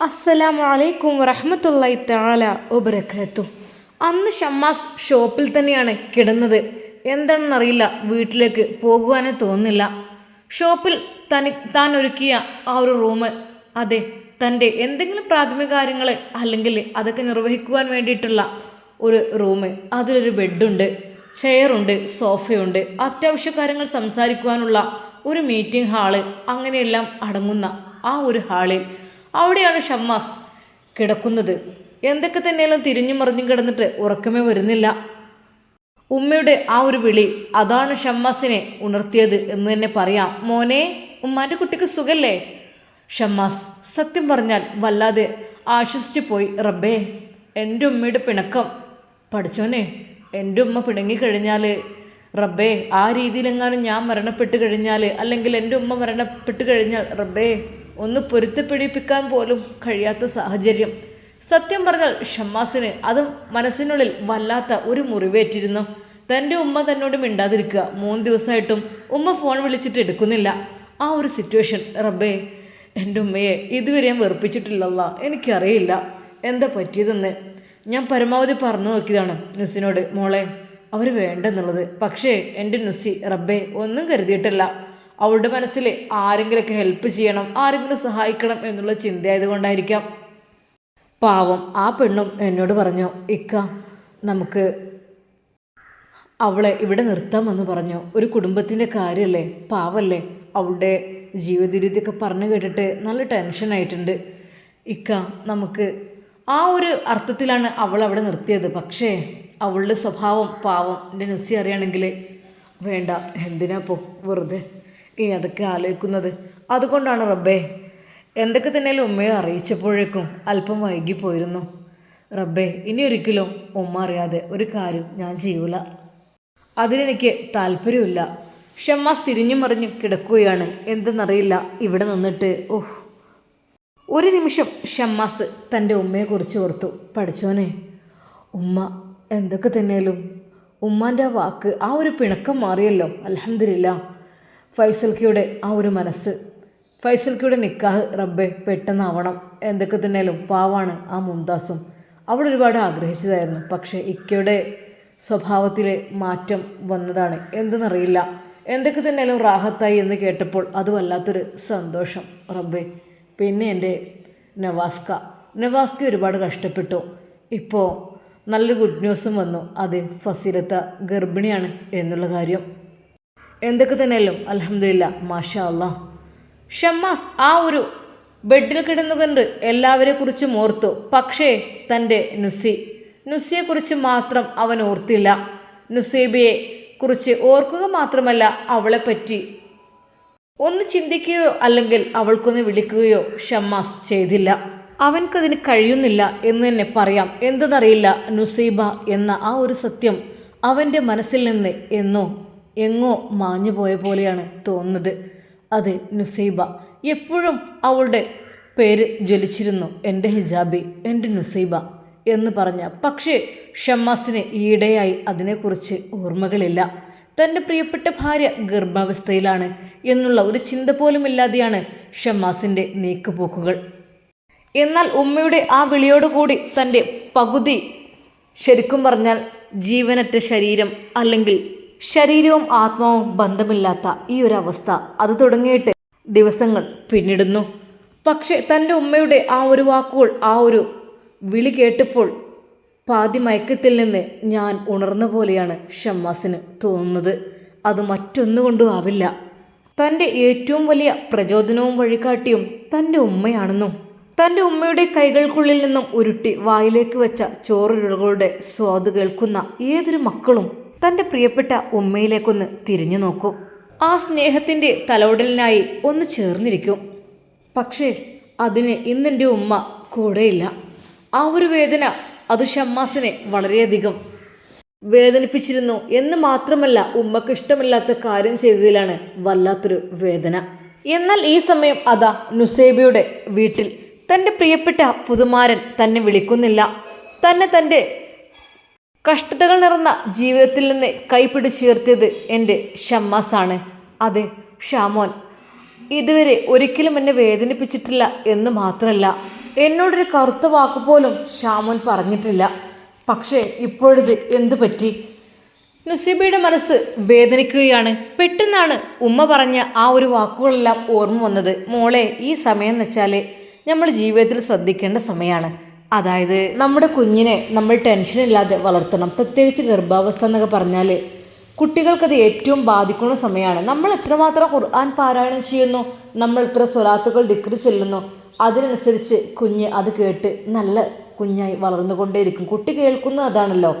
അസ്സലാമു അലൈക്കും വറഹമത്തല്ലായി താല ഒബരക്കത്തു അന്ന് ഷമ്മാസ് ഷോപ്പിൽ തന്നെയാണ് കിടന്നത്. എന്താണെന്നറിയില്ല വീട്ടിലേക്ക് പോകുവാനേ തോന്നില്ല ഷോപ്പിൽ തനി താൻ ഒരുക്കിയ ആ ഒരു റൂം അതെ തന്റെ എന്തെങ്കിലും പ്രാഥമിക കാര്യങ്ങൾ അല്ലെങ്കിൽ അതൊക്കെ നിർവഹിക്കുവാൻ വേണ്ടിയിട്ടുള്ള ഒരു റൂം അതിലൊരു ബെഡുണ്ട് ചെയറുണ്ട് സോഫയുണ്ട് അത്യാവശ്യ കാര്യങ്ങൾ സംസാരിക്കുവാനുള്ള ഒരു മീറ്റിംഗ് ഹാൾ അങ്ങനെയെല്ലാം അടങ്ങുന്ന ആ ഒരു ഹാളിൽ അവിടെയാണ് ഷമ്മാസ് കിടക്കുന്നത്. എന്തൊക്കെ തന്നെയാലും തിരിഞ്ഞു മറിഞ്ഞും കിടന്നിട്ട് ഉറക്കമേ വരുന്നില്ല. ഉമ്മയുടെ ആ ഒരു വിളി അതാണ് ഷമ്മാസിനെ ഉണർത്തിയത് എന്ന് തന്നെ പറയാം. മോനെ ഉമ്മാന്റെ കുട്ടിക്ക് സുഖല്ലേ? ഷമ്മാസ് സത്യം പറഞ്ഞാൽ വല്ലാതെ ആശ്വസിച്ചു പോയി. റബ്ബേ എന്റെ ഉമ്മയുടെ പിണക്കം. പഠിച്ചോനെ എന്റെ ഉമ്മ പിണങ്ങിക്കഴിഞ്ഞാൽ റബ്ബേ ആ രീതിയിലെങ്ങാനും ഞാൻ മരണപ്പെട്ട് കഴിഞ്ഞാൽ അല്ലെങ്കിൽ എന്റെ ഉമ്മ മരണപ്പെട്ട് കഴിഞ്ഞാൽ റബ്ബേ ഒന്ന് പൊരുത്തപ്പെടിപ്പിക്കാൻ പോലും കഴിയാത്ത സാഹചര്യം. സത്യം പറഞ്ഞാൽ ഷമ്മാസിന് അത് മനസ്സിനുള്ളിൽ വല്ലാത്ത ഒരു മുറിവേറ്റിരുന്നു. തന്റെ ഉമ്മ തന്നോട് മിണ്ടാതിരിക്കുക. മൂന്ന് ദിവസമായിട്ടും ഉമ്മ ഫോൺ വിളിച്ചിട്ട് എടുക്കുന്നില്ല. ആ ഒരു സിറ്റുവേഷൻ റബ്ബേ എന്റെ ഉമ്മയെ ഇതുവരെ ഞാൻ വെറുപ്പിച്ചിട്ടില്ലല്ല എനിക്കറിയില്ല. എന്താ പറ്റിയതെന്ന് ഞാൻ പരമാവധി പറഞ്ഞു നോക്കിയതാണ് നുസിനോട് മോളെ അവർ വേണ്ടെന്നുള്ളത്. പക്ഷേ എന്റെ നുസി റബ്ബേ ഒന്നും കരുതിയിട്ടില്ല. അവളുടെ മനസ്സിൽ ആരെങ്കിലുമൊക്കെ ഹെൽപ്പ് ചെയ്യണം ആരെങ്കിലും സഹായിക്കണം എന്നുള്ള ചിന്തയായതുകൊണ്ടായിരിക്കാം. പാവം ആ പെണ്ണും എന്നോട് പറഞ്ഞു ഇക്ക നമുക്ക് അവളെ ഇവിടെ നിർത്താമെന്ന് പറഞ്ഞു. ഒരു കുടുംബത്തിന്റെ കാര്യമല്ലേ? പാവല്ലേ അവളുടെ ജീവിത പറഞ്ഞു കേട്ടിട്ട് നല്ല ടെൻഷനായിട്ടുണ്ട് ഇക്ക നമുക്ക് ആ ഒരു അർത്ഥത്തിലാണ് അവൾ അവിടെ നിർത്തിയത്. പക്ഷേ അവളുടെ സ്വഭാവം പാവം. എന്റെ നുസി അറിയണമെങ്കിൽ വേണ്ട. എന്തിനാ പോ വെറുതെ? ഇനി അതൊക്കെ ആലോചിക്കുന്നത്? അതുകൊണ്ടാണ് റബ്ബേ എന്തൊക്കെ തന്നെയാലും ഉമ്മയെ അറിയിച്ചപ്പോഴേക്കും അല്പം വൈകിപ്പോയിരുന്നു. റബ്ബേ ഇനി ഒരിക്കലും ഉമ്മ അറിയാതെ ഒരു കാര്യം ഞാൻ ചെയ്യൂല. അതിലെനിക്ക് താല്പര്യമില്ല ഷമ്മാസ് തിരിഞ്ഞു മറിഞ്ഞു കിടക്കുകയാണ്. എന്തെന്നറിയില്ല. ഇവിടെ നിന്നിട്ട് ഓഹ് ഒരു നിമിഷം ഷമ്മാസ് തന്റെ ഉമ്മയെക്കുറിച്ച് ഓർത്തു. പഠിച്ചോനെ ഉമ്മ എന്തൊക്കെ തന്നെയാലും ഉമ്മാന്റെ ആ വാക്ക് ആ ഒരു പിണക്കം മാറിയല്ലോ. അലഹമില്ല ഫൈസൽക്കയുടെ ആ ഒരു മനസ്സ്. ഫൈസൽക്കിയുടെ നിക്കാഹ് റബ്ബെ പെട്ടെന്നാവണം. എന്തൊക്കെ തന്നെയാലും പാവാണ് ആ മുംതാസും. അവൾ ഒരുപാട് ആഗ്രഹിച്ചതായിരുന്നു. പക്ഷേ ഇക്കയുടെ സ്വഭാവത്തിലെ മാറ്റം വന്നതാണ്. എന്തെന്നറിയില്ല. എന്തൊക്കെ തന്നെയാലും റാഹത്തായി എന്ന് കേട്ടപ്പോൾ അത് വല്ലാത്തൊരു സന്തോഷം. റബ്ബെ പിന്നെ എന്റെ നവാസ്ക. നവാസ്ക ഒരുപാട് കഷ്ടപ്പെട്ടു. ഇപ്പോൾ നല്ല ഗുഡ് ന്യൂസും വന്നു. അത് ഫസീലത്ത ഗർഭിണിയാണ് എന്നുള്ള കാര്യം. എന്തൊക്കെ തന്നെയല്ലോ? അലഹമില്ല മാഷാ അല്ലാ ഷമ്മാസ് ആ ഒരു ബെഡിൽ കിടന്നുകൊണ്ട് എല്ലാവരെ കുറിച്ചും ഓർത്തു. പക്ഷേ തന്റെ നുസി നുസിയെക്കുറിച്ച് മാത്രം അവൻ ഓർത്തില്ല. നുസീബയെ കുറിച്ച് ഓർക്കുക മാത്രമല്ല അവളെപ്പറ്റി. ഒന്ന് ചിന്തിക്കുകയോ അല്ലെങ്കിൽ അവൾക്കൊന്ന് വിളിക്കുകയോ ഷമ്മാസ് ചെയ്തില്ല. അവൻക്കതിന് കഴിയുന്നില്ല എന്ന് തന്നെ പറയാം. എന്തെന്നറിയില്ല നുസീബ എന്ന ആ ഒരു സത്യം അവന്റെ മനസ്സിൽ നിന്ന് എന്നോ എങ്ങോ മാഞ്ഞു പോയ പോലെയാണ് തോന്നുന്നത്. അത് നുസൈബ. എപ്പോഴും അവളുടെ പേര് ജ്വലിച്ചിരുന്നു. എന്റെ ഹിജാബി എന്റെ നുസൈബ എന്ന് പറഞ്ഞ. പക്ഷേ ഷമ്മാസിന് ഈയിടെയായി അതിനെക്കുറിച്ച് ഓർമ്മകളില്ല. തന്റെ പ്രിയപ്പെട്ട ഭാര്യ ഗർഭാവസ്ഥയിലാണ് എന്നുള്ള ഒരു ചിന്ത പോലുമില്ലാതെയാണ് ഷമ്മാസിന്റെ നീക്കുപോക്കുകൾ. എന്നാൽ ഉമ്മയുടെ ആ വിളിയോടുകൂടി തന്റെ പകുതി ശരിക്കും പറഞ്ഞാൽ ജീവനറ്റ ശരീരം അല്ലെങ്കിൽ ശരീരവും ആത്മാവും ബന്ധമില്ലാത്ത ഈ ഒരു അവസ്ഥ അത് തുടങ്ങിയിട്ട് ദിവസങ്ങൾ പിന്നിടുന്നു. പക്ഷെ തന്റെ ഉമ്മയുടെ ആ ഒരു വാക്കുകൾ ആ ഒരു വിളി കേട്ടപ്പോൾ പാതി മയക്കത്തിൽ നിന്ന് ഞാൻ ഉണർന്ന പോലെയാണ് ഷമ്മാസിന് തോന്നുന്നത്. അത് മറ്റൊന്നുകൊണ്ടും ആവില്ല. തന്റെ ഏറ്റവും വലിയ പ്രചോദനവും വഴികാട്ടിയും തന്റെ ഉമ്മയാണെന്നും തന്റെ ഉമ്മയുടെ കൈകൾക്കുള്ളിൽ നിന്നും ഉരുട്ടി വായിലേക്ക് വെച്ച ചോറുകളുടെ സ്വാദ് കേൾക്കുന്ന ഏതൊരു മക്കളും തന്റെ പ്രിയപ്പെട്ട ഉമ്മയിലേക്കൊന്ന് തിരിഞ്ഞു നോക്കും. ആ സ്നേഹത്തിന്റെ തലോടലിനായി ഒന്ന് ചേർന്നിരിക്കും. പക്ഷേ അതിന് ഇന്നെന്റെ ഉമ്മ കൂടെയില്ല. ആ ഒരു വേദന അത് ഷമ്മാസിനെ വളരെയധികം വേദനിപ്പിച്ചിരുന്നു എന്ന് മാത്രമല്ല ഉമ്മക്ക് ഇഷ്ടമില്ലാത്ത കാര്യം ചെയ്തതിലാണ് വല്ലാത്തൊരു വേദന. എന്നാൽ ഈ സമയം അതാ നുസൈബയുടെ വീട്ടിൽ തന്റെ പ്രിയപ്പെട്ട പുതുമാരൻ തന്നെ വിളിക്കുന്നില്ല. തന്നെ തന്റെ കഷ്ടതകൾ നിറഞ്ഞ ജീവിതത്തിൽ നിന്ന് കൈപിടിച്ചുയർത്തിയത് എന്റെ ഷമ്മാസാണ്. അതെ ഷാമോൻ. ഇതുവരെ ഒരിക്കലും എന്നെ വേദനിപ്പിച്ചിട്ടില്ല എന്ന് മാത്രമല്ല എന്നോടൊരു കറുത്ത വാക്ക് പോലും ഷാമോൻ പറഞ്ഞിട്ടില്ല. പക്ഷേ ഇപ്പോഴിത് എന്തു പറ്റി? നുസീബയുടെ മനസ്സ് വേദനിക്കുകയാണ്. പെട്ടെന്നാണ് ഉമ്മ പറഞ്ഞ ആ ഒരു വാക്കുകളെല്ലാം ഓർമ്മ വന്നത്. മോളെ ഈ സമയം എന്ന് വെച്ചാൽ നമ്മൾ ജീവിതത്തിൽ ശ്രദ്ധിക്കേണ്ട സമയമാണ്. അതായത് നമ്മുടെ കുഞ്ഞിനെ നമ്മൾ ടെൻഷൻ ഇല്ലാതെ വളർത്തണം. പ്രത്യേകിച്ച് ഗർഭാവസ്ഥ എന്നൊക്കെ പറഞ്ഞാൽ കുട്ടികൾക്കത് ഏറ്റവും ബാധിക്കുന്ന സമയമാണ്. നമ്മൾ എത്രമാത്രം ഖുർആൻ പാരായണം ചെയ്യുന്നു നമ്മൾ എത്ര സ്വലാത്തുകൾ ദിക്രി ചെല്ലുന്നു അതിനനുസരിച്ച് കുഞ്ഞ് അത് കേട്ട് നല്ല കുഞ്ഞായി വളർന്നുകൊണ്ടേയിരിക്കും. കുട്ടി കേൾക്കുന്നത് അതാണല്ലോ.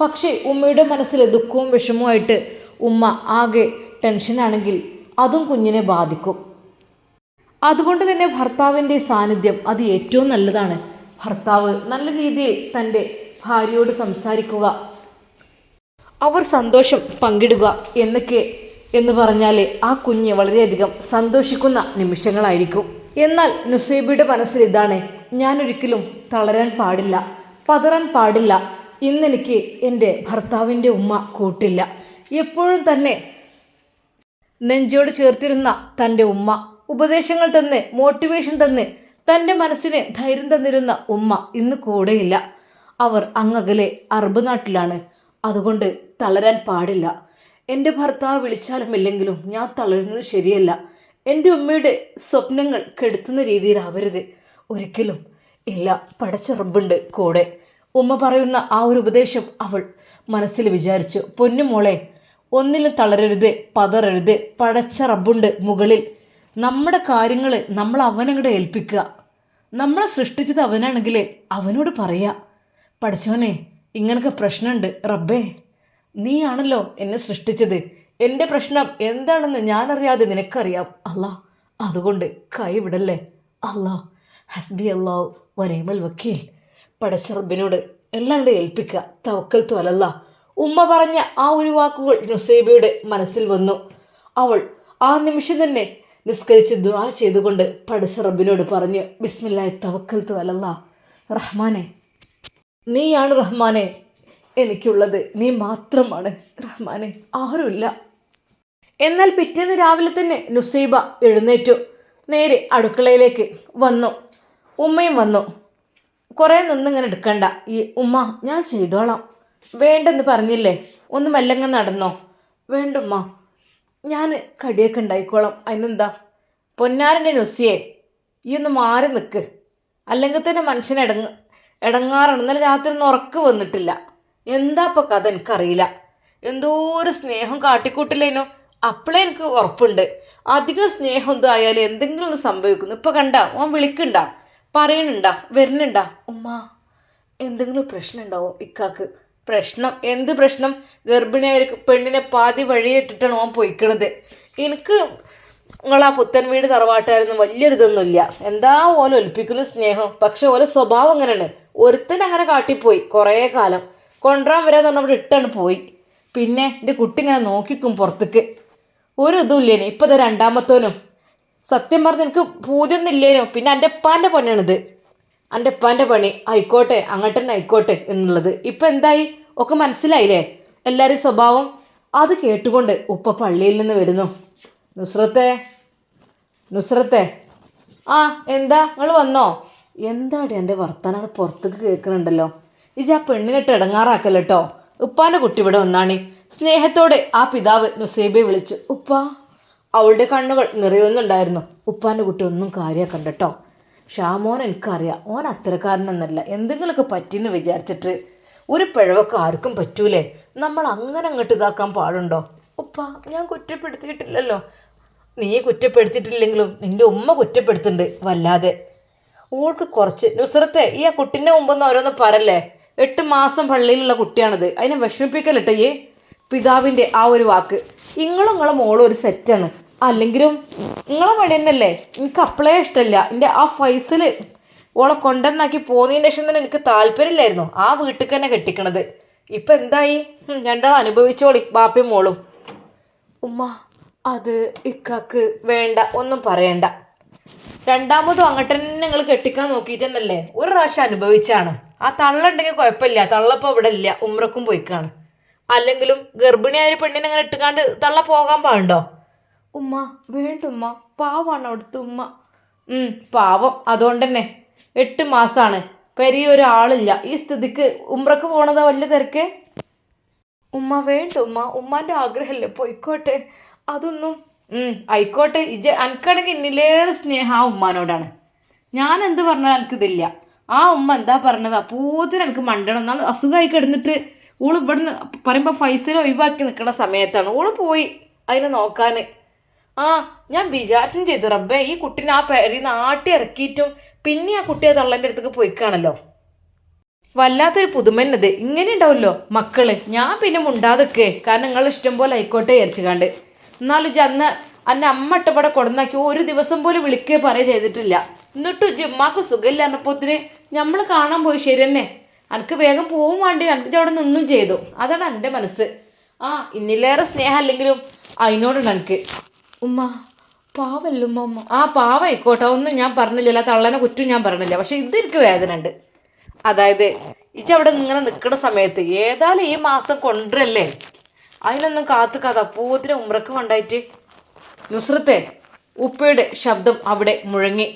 പക്ഷേ ഉമ്മയുടെ മനസ്സിൽ ദുഃഖവും വിഷമവുമായിട്ട് ഉമ്മ ആകെ ടെൻഷനാണെങ്കിൽ അതും കുഞ്ഞിനെ ബാധിക്കും. അതുകൊണ്ട് തന്നെ ഭർത്താവിന്റെ സാന്നിധ്യം അത് ഏറ്റവും നല്ലതാണ്. ഭർത്താവ് നല്ല രീതിയിൽ തന്റെ ഭാര്യയോട് സംസാരിക്കുക. അവർ സന്തോഷം പങ്കിടുക എന്നൊക്കെ എന്ന് പറഞ്ഞാൽ ആ കുഞ്ഞ് വളരെയധികം സന്തോഷിക്കുന്ന നിമിഷങ്ങളായിരിക്കും. എന്നാൽ നുസൈബിയുടെ മനസ്സിൽ ഇതാണ് ഞാനൊരിക്കലും തളരാൻ പാടില്ല പതറാൻ പാടില്ല ഇന്നെനിക്ക് എന്റെ ഭർത്താവിന്റെ ഉമ്മ കൂട്ടില്ല. എപ്പോഴും തന്നെ നെഞ്ചോട് ചേർത്തിരുന്ന തന്റെ ഉമ്മ ഉപദേശങ്ങൾ തന്ന് മോട്ടിവേഷൻ തന്ന് തന്റെ മനസ്സിന് ധൈര്യം തന്നിരുന്ന ഉമ്മ ഇന്ന് കൂടെയില്ല. അവർ അങ്ങകലെ അറബ് നാട്ടിലാണ്. അതുകൊണ്ട് തളരാൻ പാടില്ല. എന്റെ ഭർത്താവ് വിളിച്ചാലും ഇല്ലെങ്കിലും ഞാൻ തളരുന്നത് ശരിയല്ല. എന്റെ ഉമ്മയുടെ സ്വപ്നങ്ങൾ കെടുത്തുന്ന രീതിയിലാവരുത്. ഒരിക്കലും ഇല്ല പടച്ച റബ്ബുണ്ട് കൂടെ. ഉമ്മ പറയുന്ന ആ ഒരു ഉപദേശം അവൾ മനസ്സിൽ വിചാരിച്ചു. പൊന്നുമോളെ ഒന്നിലും തളരരുത് പതറരുത്. പടച്ച റബ്ബുണ്ട് മുകളിൽ. നമ്മുടെ കാര്യങ്ങൾ നമ്മൾ അവനങ്ങടെ ഏൽപ്പിക്കുക. നമ്മളെ സൃഷ്ടിച്ചത് അവനാണെങ്കിൽ അവനോട് പറയാ പഠിച്ചവനെ ഇങ്ങനൊക്കെ പ്രശ്നമുണ്ട് റബ്ബേ നീയാണല്ലോ എന്നെ സൃഷ്ടിച്ചത്. എന്റെ പ്രശ്നം എന്താണെന്ന് ഞാനറിയാതെ നിനക്കറിയാം. അല്ലാ അതുകൊണ്ട് കൈവിടല്ലേ അല്ലാ ഹസ്ബി അല്ലാഹു വരേമൽ വക്കീൽ. പഠിച്ച റബ്ബിനോട് എല്ലാം കൂടെ ഏൽപ്പിക്കുക തവക്കൽ തോലല്ല ഉമ്മ പറഞ്ഞ ആ ഒരു വാക്കുകൾ നുസൈബയുടെ മനസ്സിൽ വന്നു. അവൾ ആ നിമിഷം തന്നെ നിസ്കരിച്ച് ദുആ ചെയ്തുകൊണ്ട് പടച്ച റബ്ബിനോട് പറഞ്ഞു ബിസ്മില്ലായി തവക്കൽ അലല്ല റഹ്മാനെ നീയാണ് റഹ്മാനെ എനിക്കുള്ളത്. നീ മാത്രമാണ് റഹ്മാനെ. ആരുമില്ല. എന്നാൽ പിറ്റേന്ന് രാവിലെ തന്നെ നുസൈബ എഴുന്നേറ്റു. നേരെ അടുക്കളയിലേക്ക് വന്നു. ഉമ്മയും വന്നു. കുറേ നിന്നിങ്ങനെ എടുക്കണ്ട. ഈ ഉമ്മ ഞാൻ ചെയ്തോളാം. വേണ്ടെന്ന് പറഞ്ഞില്ലേ? ഒന്ന് മെല്ലങ്ങ് നടന്നോ? വേണ്ടുമ്മ ഞാൻ കടിയൊക്കെ ഉണ്ടായിക്കോളാം. അതിനെന്താ? പൊന്നാരന്റെ നുസിയെ ഈ ഒന്ന് മാറി നിൽക്ക് അല്ലെങ്കിൽ തന്നെ മനുഷ്യൻ ഇടങ്ങ ഇടങ്ങാറാണ് ഇന്നലെ രാത്രി ഒന്നും ഉറക്ക് വന്നിട്ടില്ല. എന്താ ഇപ്പം കഥ എനിക്കറിയില്ല. എന്തോ ഒരു സ്നേഹം കാട്ടിക്കൂട്ടില്ലേനോ? അപ്പോഴേ എനിക്ക് ഉറപ്പുണ്ട്. അധികം സ്നേഹം എന്തോ ആയാലും എന്തെങ്കിലും ഒന്ന് സംഭവിക്കുന്നു. ഇപ്പം കണ്ട ഓൻ വിളിക്കണ്ട പറയണുണ്ടാ വരുന്നുണ്ടാ. ഉമ്മ എന്തെങ്കിലും പ്രശ്നം ഇക്കാക്ക്? പ്രശ്നം? എന്ത് പ്രശ്നം? ഗർഭിണിയായ പെണ്ണിനെ പാതി വഴിയിട്ടിട്ടാണ് ഓൻ പോയിക്കണത്. എനിക്ക് നിങ്ങളാ പുത്തൻ വീട് തറവാട്ടായിരുന്നു. വലിയൊരു ഇതൊന്നുമില്ല എന്താ ഓലെ ഒലിപ്പിക്കുന്നു സ്നേഹം? പക്ഷെ ഓല സ്വഭാവം അങ്ങനെയാണ്. ഒരുത്തൻ അങ്ങനെ കാട്ടിപ്പോയി കുറേ കാലം. കൊണ്ടുവരാൻ വരാന്ന് പറഞ്ഞപ്പോൾ ഇട്ടാണ് പോയി. പിന്നെ എന്റെ കുട്ടി ഇങ്ങനെ നോക്കിക്കും പുറത്തേക്ക്. ഒരു ഇതും ഇല്ലേനു. ഇപ്പം ഇത് രണ്ടാമത്തോനും. സത്യം പറഞ്ഞ എനിക്ക് പൂതിയൊന്നും ഇല്ലേനു. പിന്നെ എന്റെ ഉപ്പാന്റെ പണിയാണിത് എന്റെ ഉപ്പാന്റെ പണി. ആയിക്കോട്ടെ അങ്ങോട്ട് തന്നെ ആയിക്കോട്ടെ എന്നുള്ളത്. ഇപ്പം എന്തായി? ഒക്കെ മനസ്സിലായില്ലേ? എല്ലാവരും സ്വഭാവം അത് കേട്ടുകൊണ്ട് ഉപ്പ പള്ളിയിൽ നിന്ന് വരുന്നു. നുസ്രത്തെ നുസ്രത്തെ. ആ എന്താ? നിങ്ങൾ വന്നോ? എന്താടി എന്റെ വർത്താനാണ് പുറത്തേക്ക് കേൾക്കുന്നുണ്ടല്ലോ ഇജ് ആ പെണ്ണിനിട്ട് ഇടങ്ങാറാക്കല്ലോ കേട്ടോ ഉപ്പാന്റെ കുട്ടി ഇവിടെ വന്നാണ്. സ്നേഹത്തോടെ ആ പിതാവ് നുസൈബയെ വിളിച്ചു. ഉപ്പ അവളുടെ കണ്ണുകൾ നിറയുന്നുണ്ടായിരുന്നു. ഉപ്പാന്റെ കുട്ടി ഒന്നും കാര്യമാക്കണ്ട കേട്ടോ. ഷാമോൻ എനിക്കറിയാം. ഓൻ അത്തരക്കാരനൊന്നല്ല. എന്തെങ്കിലുമൊക്കെ പറ്റിയെന്ന് വിചാരിച്ചിട്ട് ഒരു പിഴവൊക്കെ ആർക്കും പറ്റൂലേ? നമ്മൾ അങ്ങനെ അങ്ങോട്ട് ഇതാക്കാൻ പാടുണ്ടോ? ഉപ്പ ഞാൻ കുറ്റപ്പെടുത്തിയിട്ടില്ലല്ലോ. നീ കുറ്റപ്പെടുത്തിയിട്ടില്ലെങ്കിലും നിന്റെ ഉമ്മ കുറ്റപ്പെടുത്തുന്നുണ്ട് വല്ലാതെ. ഓൾക്ക് കുറച്ച് നുസ്രത്തെ ഈ ആ കുട്ടീന്റെ മുമ്പൊന്നും ഓരോന്ന് പറല്ലേ എട്ട് മാസം പള്ളിയിലുള്ള കുട്ടിയാണിത്. അതിനെ വിഷമിപ്പിക്കലിട്ടോ ഈ പിതാവിന്റെ ആ ഒരു വാക്ക്. ഇങ്ങളും നിങ്ങളും മോളും ഒരു സെറ്റാണ് അല്ലെങ്കിലും നിങ്ങളെ പണി തന്നെയല്ലേ എനിക്ക് അപ്പളേ ഇഷ്ടമല്ല എന്റെ ആ ഫൈസൽ ഓളെ കൊണ്ടെന്നാക്കി പോന്നതിന് ശേഷം തന്നെ എനിക്ക് താല്പര്യമില്ലായിരുന്നു. ആ വീട്ടിൽ തന്നെ കെട്ടിക്കണത്. ഇപ്പം എന്തായി? രണ്ടാൾ അനുഭവിച്ചോളി ബാപ്പയും മോളും. ഉമ്മ അത് ഇക്കാക്ക് വേണ്ട ഒന്നും പറയണ്ട. രണ്ടാമതും അങ്ങോട്ട് തന്നെ നിങ്ങൾ കെട്ടിക്കാൻ നോക്കിയിട്ടുണ്ടല്ലേ ഒരു പ്രാവശ്യം അനുഭവിച്ചാണ്. ആ തള്ളുണ്ടെങ്കിൽ കുഴപ്പമില്ല. തള്ളപ്പോൾ ഇവിടെ ഇല്ല. ഉമ്രക്കും പോയിക്കാണ്. അല്ലെങ്കിലും ഗർഭിണിയായ ഒരു പെണ്ണിനെ അങ്ങനെ ഇട്ടുകാണ്ട് തള്ള പോകാൻ പാടുണ്ടോ? ഉമ്മ വേണ്ട ഉമ്മ. പാവാണ് അവിടുത്തെ ഉമ്മ. പാവം. അതുകൊണ്ട് തന്നെ എട്ട് മാസമാണ് പെരിയ ഒരാളില്ല ഈ സ്ഥിതിക്ക് ഉമ്രക്ക് പോണതാ വലിയ തിരക്ക്? ഉമ്മ വേണ്ട ഉമ്മ. ഉമ്മാന്റെ ആഗ്രഹമല്ലേ പോയിക്കോട്ടെ. അതൊന്നും ആയിക്കോട്ടെ. ഇജ എനിക്കാണെങ്കിൽ ഇന്നിലേറെ സ്നേഹം ആ ഉമ്മാനോടാണ്. ഞാൻ എന്ത് പറഞ്ഞാൽ എനിക്കിതില്ല ആ ഉമ്മ എന്താ പറഞ്ഞത്? അപ്പോത്തിന് എനിക്ക് മണ്ടണം. എന്നാൽ അസുഖമായി കിടന്നിട്ട് ഓൾ ഇവിടുന്ന് പറയുമ്പോൾ ഫൈസൽ ഒഴിവാക്കി നിൽക്കുന്ന സമയത്താണ്. ഓൾ പോയി അതിനെ നോക്കാൻ ആ ഞാൻ വിചാരിച്ചും ചെയ്തു റബ്ബേ ഈ കുട്ടീനെ ആ പെരി നാട്ടി ഇറക്കിയിട്ടും പിന്നെ ആ കുട്ടിയെ തള്ളന്റെ അടുത്തേക്ക് പോയിക്കാണല്ലോ. വല്ലാത്തൊരു പുതുമന്നത് ഇങ്ങനെ ഉണ്ടാവുമല്ലോ മക്കൾ. ഞാൻ പിന്നെ മുണ്ടാതൊക്കെ. കാരണം നിങ്ങൾ ഇഷ്ടം പോലെ ആയിക്കോട്ടെ വിചാരിച്ചു കണ്ട് എന്നാലും ഇജ്ജ് അന്ന് അന്നെ അമ്മ ഇട്ടപ്പാടെ കൊടുന്നാക്കി ഒരു ദിവസം പോലും വിളിക്കുകയോ പറയുക ചെയ്തിട്ടില്ല. എന്നിട്ട് ജിമ്മാക്ക് സുഖമില്ല എന്നപ്പോത്തിന് നമ്മൾ കാണാൻ പോയി ശരി തന്നെ എനിക്ക് വേഗം പോവും വേണ്ടി. എനിക്ക് അവിടെ നിന്നും ചെയ്തു. അതാണ് എന്റെ മനസ്സ്. ആ ഇന്നിലേറെ സ്നേഹം അല്ലെങ്കിലും അതിനോടുണ്ട് എനിക്ക് ഉമ്മ പാവല്ലോ ഉമ്മ ആ പാവായിക്കോട്ടെ ഒന്നും ഞാൻ പറഞ്ഞില്ല തള്ളനെ കുറ്റും ഞാൻ പറഞ്ഞില്ല. പക്ഷെ ഇതെനിക്ക് വേദന ഉണ്ട് അതായത് ഇച്ച അവിടെ ഇങ്ങനെ നിൽക്കുന്ന സമയത്ത് ഏതായാലും ഈ മാസം കൊണ്ടല്ലേ അതിനൊന്നും കാത്തു കഥ പൂത്തിന് ഉമ്രക്ക് കൊണ്ടായിട്ട് നുസ്രത്തെ ഉപ്പയുടെ ശബ്ദം അവിടെ മുഴങ്ങി.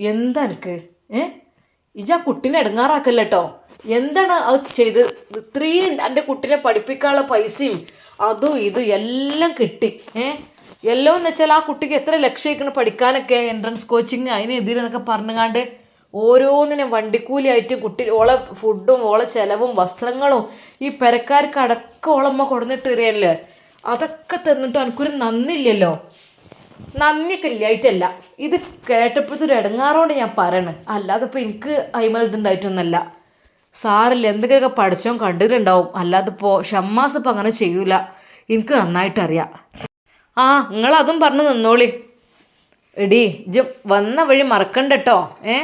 എന്താ എനിക്ക് ഏ? ഇജ ആ കുട്ടീനെ ഇടങ്ങാറാക്കല്ല കേട്ടോ എന്താണ് അത് ചെയ്ത്? ഇത്രയും എന്റെ കുട്ടീനെ പഠിപ്പിക്കാനുള്ള പൈസയും അതും ഇതും എല്ലാം കിട്ടി. ഏ? എല്ലാം എന്ന് വെച്ചാൽ ആ കുട്ടിക്ക് എത്ര ലക്ഷ്യമായിരിക്കണം പഠിക്കാനൊക്കെ എൻട്രൻസ് കോച്ചിങ് അതിനെതിരെന്നൊക്കെ പറഞ്ഞുങ്ങാണ്ട് ഓരോന്നിനും വണ്ടിക്കൂലിയായിട്ട് കുട്ടി ഓളെ ഫുഡും ഓളെ ചിലവും വസ്ത്രങ്ങളും ഈ പെരക്കാർക്ക് അടക്കം ഓളമ്മ കൊടുന്നിട്ട് എറിയല്ലേ അതൊക്കെ തന്നിട്ട് എനിക്കൊരു നന്ദില്ലല്ലോ നന്ദിയൊക്കെ ഇല്ലായിട്ടല്ല. ഇത് കേട്ടപ്പോഴത്തെ ഇടങ്ങാറോണ്ട് ഞാൻ പറയണ്. അല്ലാതെ ഇപ്പം എനിക്ക് അയിമൽ സാറില്ല എന്തെങ്കിലുമൊക്കെ പഠിച്ചോ കണ്ടിട്ടുണ്ടാവും. അല്ലാതെ ഇപ്പോൾ ഷമ്മാസ് ഇപ്പം അങ്ങനെ ചെയ്യൂല. എനിക്ക് നന്നായിട്ട് അറിയാം ആ നിങ്ങളതും പറഞ്ഞ് നിന്നോളി. എടി ഇജ് വന്ന വഴി മറക്കണ്ട കേട്ടോ ഏ?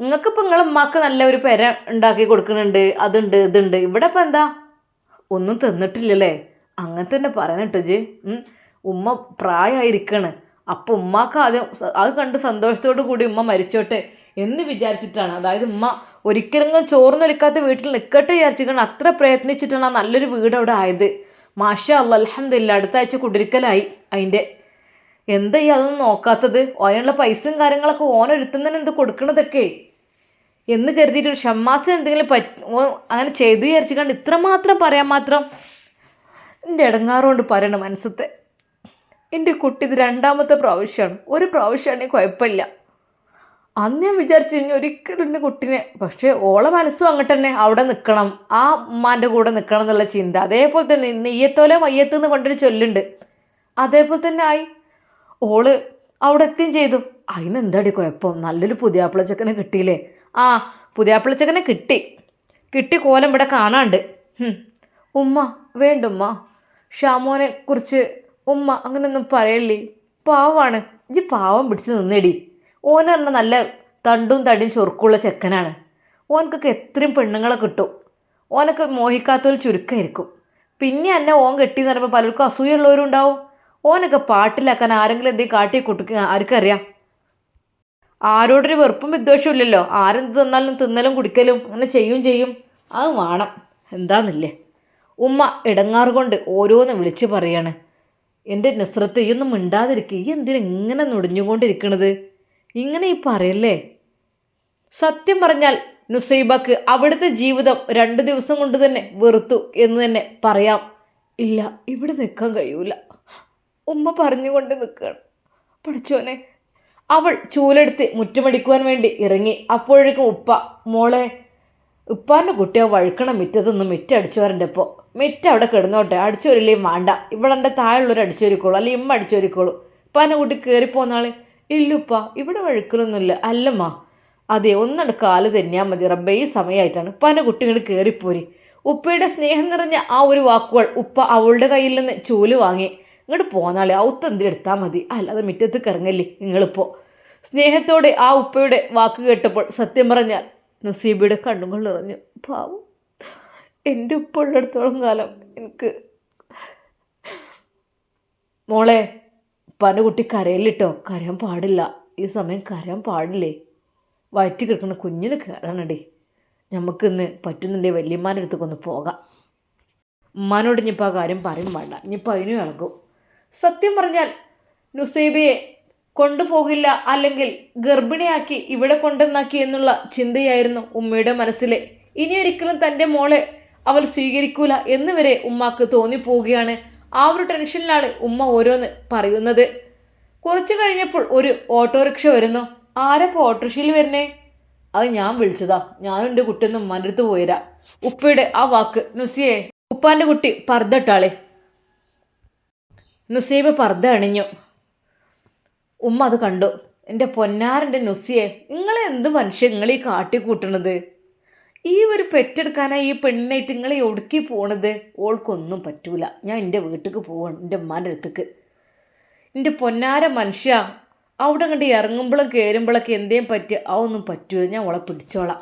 നിങ്ങൾക്കിപ്പോൾ നിങ്ങളെ ഉമ്മാക്ക് നല്ല ഒരു പെര ഉണ്ടാക്കി കൊടുക്കുന്നുണ്ട് അതുണ്ട് ഇതുണ്ട്. ഇവിടെ ഇപ്പം എന്താ? ഒന്നും തിന്നിട്ടില്ലല്ലേ? അങ്ങനെ തന്നെ പറയണം കേട്ടോ ജി. ഉമ്മ പ്രായമായിരിക്കാണ് അപ്പം ഉമ്മാക്ക് ആദ്യം അത് കണ്ട് സന്തോഷത്തോടു കൂടി ഉമ്മ മരിച്ചോട്ടെ എന്ന് വിചാരിച്ചിട്ടാണ്. അതായത് ഉമ്മ ഒരിക്കലും ചോർന്നൊലിക്കാത്ത വീട്ടിൽ നിൽക്കട്ടെ വിചാരിച്ചിട്ടാണ്. അത്ര പ്രയത്നിച്ചിട്ടാണ് ആ നല്ലൊരു വീട് അവിടെ ആയത്. മാഷാ അല്ല അലഹമില്ല അടുത്ത ആഴ്ച കുടിരിക്കലായി അതിന്റെ എന്താ ഈ അതൊന്നും നോക്കാത്തത്? ഓനുള്ള പൈസയും കാര്യങ്ങളൊക്കെ ഓനൊരുത്തുന്നതിന് എന്ത് കൊടുക്കണതൊക്കെ? എന്ന് കരുതിയിട്ട് ഒരു ഷമ്മാസിന് എന്തെങ്കിലും പറ്റ അങ്ങനെ ചെയ്തു വിചാരിച്ചു കണ്ട് ഇത്രമാത്രം പറയാൻ മാത്രം എന്റെ ഇടങ്ങാറുകൊണ്ട് പറയണം മനസ്സത്തെ. എന്റെ കുട്ടി ഇത് രണ്ടാമത്തെ പ്രാവശ്യമാണ് ഒരു പ്രാവശ്യമാണെങ്കിൽ കുഴപ്പമില്ല. അന്ന് ഞാൻ വിചാരിച്ചു കഴിഞ്ഞാൽ ഒരിക്കലും എന്റെ കുട്ടീനെ പക്ഷേ ഓളെ മനസ്സും അങ്ങോട്ട് തന്നെ അവിടെ നിൽക്കണം ആ ഉമ്മാന്റെ കൂടെ നിൽക്കണം എന്നുള്ള ചിന്ത. അതേപോലെ തന്നെ നെയ്യത്തോലെ മയ്യത്ത് എന്ന് പണ്ടൊരു ചൊല്ലുണ്ട്. അതേപോലെ തന്നെ ആയി. ഓൾ അവിടെ എത്തുകയും ചെയ്തു. അതിനെന്താടി കുഴപ്പം? നല്ലൊരു പുതിയാപ്പിളച്ചക്കനെ കിട്ടിയില്ലേ? ആ പുതിയാപ്പിളച്ചക്കനെ കിട്ടി. കിട്ടി കോലം ഇവിടെ കാണാണ്ട്. ഉമ്മ വേണ്ടുമ്മ ഷാമോനെ കുറിച്ച് ഉമ്മ അങ്ങനെയൊന്നും പറയല്ലേ? പാവമാണ് ഇജ്ജ് പാവം പിടിച്ച് നിന്നേടി. ഓന് പറഞ്ഞ നല്ല തണ്ടും തടിയും ചൊറുക്കുള്ള ചെക്കനാണ്. ഓനക്കൊക്കെ എത്രയും പെണ്ണുങ്ങളെ കിട്ടും. ഓനൊക്കെ മോഹിക്കാത്തൊരു ചുരുക്കമായിരിക്കും. പിന്നെ എന്നെ ഓൻ കെട്ടിയെന്ന് പറയുമ്പോൾ പലർക്കും അസൂയുള്ളവരും ഉണ്ടാവും. ഓനൊക്കെ പാട്ടിലാക്കാൻ ആരെങ്കിലും എന്തെങ്കിലും കാട്ടി കൂട്ടിക്കുക ആർക്കറിയാം ആരോടൊരു വെറുപ്പും വിദ്വേഷവും ഇല്ലല്ലോ. ആരെന്ത് തിന്നാലും തിന്നലും കുടിക്കലും അങ്ങനെ ചെയ്യും ചെയ്യും. അത് വേണം. എന്താന്നില്ലേ? ഉമ്മ ഇടങ്ങാറ് കൊണ്ട് ഓരോന്ന് വിളിച്ച് പറയാണ്. എന്റെ നിസ്രത്ത് ഈ ഒന്നും മിണ്ടാതിരിക്കുക ഈ എന്തിനെങ്ങനെ നുടിഞ്ഞുകൊണ്ടിരിക്കണത്? ഇങ്ങനെ ഈ പറയല്ലേ? സത്യം പറഞ്ഞാൽ നുസൈബക്ക് അവിടുത്തെ ജീവിതം രണ്ട് ദിവസം കൊണ്ട് തന്നെ വെറുത്തു എന്ന് തന്നെ പറയാം. ഇല്ല ഇവിടെ നിൽക്കാൻ കഴിയൂല. ഉമ്മ പറഞ്ഞുകൊണ്ട് നിൽക്കുകയാണ്. പഠിച്ചോനെ അവൾ ചൂലെടുത്ത് മുറ്റമടിക്കുവാൻ വേണ്ടി ഇറങ്ങി. അപ്പോഴേക്കും ഉപ്പ മോളെ ഉപ്പാന്റെ കുട്ടിയെ വഴുക്കണം മിറ്റത്തൊന്നും മിറ്റടിച്ചു വരന്റെ ഇപ്പോൾ മിറ്റ അവിടെ കിടന്നോട്ടെ അടിച്ചു വരില്ലേ വേണ്ട. ഇവിടെ എന്റെ അടിച്ചു വരിക്കോളൂ അല്ലെങ്കിൽ ഇമ്മ അടിച്ചു വരിക്കോളൂ ഉപ്പാന്റെ കുട്ടി കയറിപ്പോന്നാളെ ഇല്ലുപ്പ ഇവിടെ വഴുക്കലൊന്നുമില്ല. അല്ലമ്മ. അതെ ഒന്നണ്ട് കാൽ തന്നെയാൽ മതി. റബ്ബേ ഈ സമയമായിട്ടാണ് പല കുട്ടികൾ കയറിപ്പോരി ഉപ്പയുടെ സ്നേഹം നിറഞ്ഞ ആ ഒരു വാക്കുകൾ ഉപ്പ അവളുടെ കയ്യിൽ നിന്ന് ചൂൽ വാങ്ങി ഇങ്ങോട്ട് പോന്നാളെ ഔത്തെന്തിരി എടുത്താൽ മതി. അല്ലാതെ മുറ്റത്ത് കറങ്ങല്ലേ നിങ്ങളിപ്പോൾ സ്നേഹത്തോടെ ആ ഉപ്പയുടെ വാക്ക് കേട്ടപ്പോൾ സത്യം പറഞ്ഞാൽ നസീബയുടെ കണ്ണുകൾ നിറഞ്ഞു. പാവം. എന്റെ ഉപ്പ ഉള്ളിടത്തോളം കാലം എനിക്ക് മോളെ ഉപ്പാന്റെ കുട്ടി കരയിലിട്ടോ? കരയാൻ പാടില്ല. ഈ സമയം കരയാൻ പാടില്ലേ? വയറ്റി കിടക്കുന്ന കുഞ്ഞിന് കേടാണടി നമുക്കിന്ന് പറ്റുന്നുണ്ടെ വല്യമ്മാന്റെ അടുത്തേക്കൊന്ന് പോകാം. ഉമ്മാനോട് ഇനിയിപ്പോൾ ആ കാര്യം പറയും വേണ്ട ഇനിയിപ്പോൾ അതിനും ഇളകും. സത്യം പറഞ്ഞാൽ നുസൈബയെ കൊണ്ടുപോകില്ല അല്ലെങ്കിൽ ഗർഭിണിയാക്കി ഇവിടെ കൊണ്ടുവന്നാക്കി എന്നുള്ള ചിന്തയായിരുന്നു ഉമ്മയുടെ മനസ്സിലെ. ഇനി ഒരിക്കലും തന്റെ മോളെ അവൾ സ്വീകരിക്കൂല എന്ന് വരെ ഉമ്മാക്ക് തോന്നിപ്പോവുകയാണ് ആ ഒരു ടെൻഷനിലാണ് ഉമ്മ ഓരോന്ന് പറയുന്നത്. കുറച്ച് കഴിഞ്ഞപ്പോൾ ഒരു ഓട്ടോറിക്ഷ വരുന്നു. ആരപ്പോൾ ഓട്ടോറിക്ഷയിൽ വരുന്നേ? അത് ഞാൻ വിളിച്ചതാ. ഞാനും എന്റെ കുട്ടിയൊന്നും ഉമ്മാന്റെ അടുത്ത് പോയിരാ. ഉപ്പയുടെ ആ വാക്ക് നുസിയെ ഉപ്പാന്റെ കുട്ടി പർദ്ദട്ടാളെ. നുസീബ് പർദ്ദ അണിഞ്ഞു. ഉമ്മ അത് കണ്ടു. എന്റെ പൊന്നാരന്റെ നുസിയെ നിങ്ങളെ എന്ത് മനുഷ്യൻ നിങ്ങൾ ഈ കാട്ടിക്കൂട്ടണത്? ഈ ഒരു പെറ്റെടുക്കാനായി ഈ പെണ്ണിനായിട്ട് നിങ്ങളെ ഒടുക്കി പോണത്? ഓൾക്കൊന്നും പറ്റൂല. ഞാൻ എന്റെ വീട്ടിലേക്ക് പോവാണ് എന്റെ ഉമ്മാന്റെ അടുത്തേക്ക്. എന്റെ പൊന്നാര മനുഷ്യ. അവിടെ കണ്ട് ഇറങ്ങുമ്പോഴും കയറുമ്പോഴൊക്കെ എന്തേലും പറ്റി അതൊന്നും പറ്റൂല. ഞാൻ അവളെ പിടിച്ചോളാം.